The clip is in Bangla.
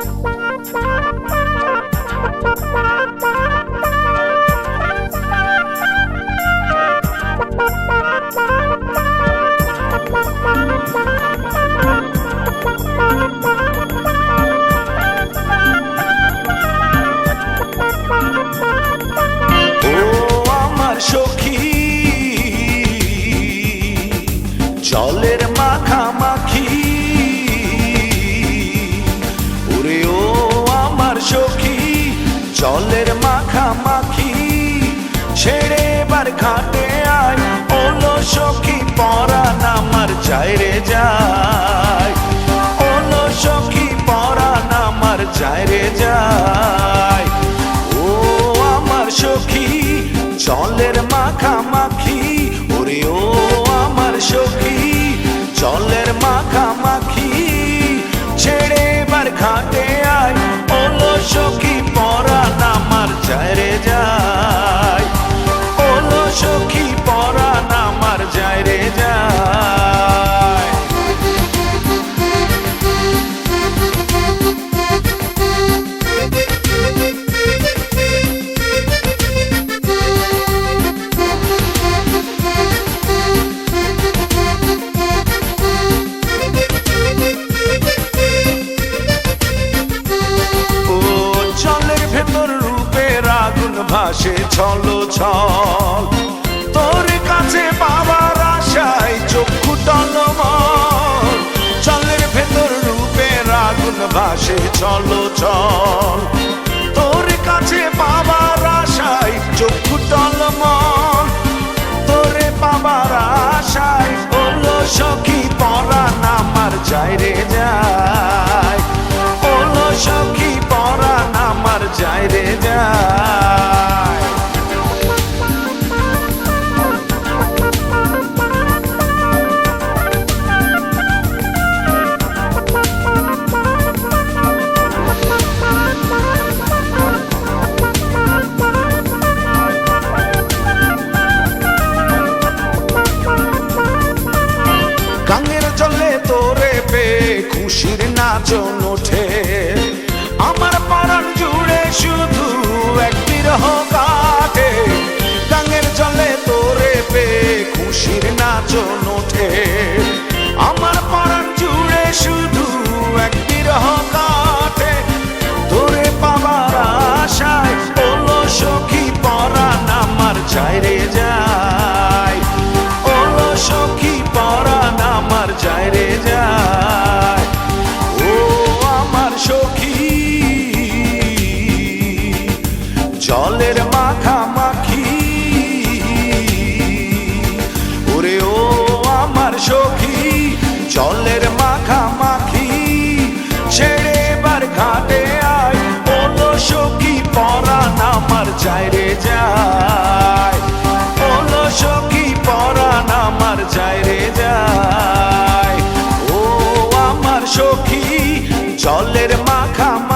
ও জলের মাখামাখি ছেড়ে বার ঘাটে আয়। ওলো সখী পরান আমার চাইরে যায়। ওলো সখী পরান আমার চাইরে যায়। ও আমার সখী, জলের মাখামাখি। ওরে ও আমার সখী, জলের মাখামাখি যায়। ওলো সখী পরান আমার যায় ও জলের ভেতর রূপের আগুন ভাসে, ছলো, ছল। তোর কাছে বাবার আশায় চক্ষু টলমল জলের ভেতর রূপের আগুন ভাসে, ছলো, ছল। তোর কাছে বাবার আশায় চক্ষু টলমল তোরে বাবার আশায় হলো সখী পরাণ আমার চাইরে যায় হলো সখী আমার চাইরে যায় জলে তোরে পে, খুশির নাচন ওঠে। আমার পাড়ার জুড়ে শুধু একটি রহ কাটে। গাঙের জলে তোরে পে, খুশির নাচন ওঠে। আমার পাড়ার জুড়ে শুধু একটি রহ কাটে। সখী জলের সখী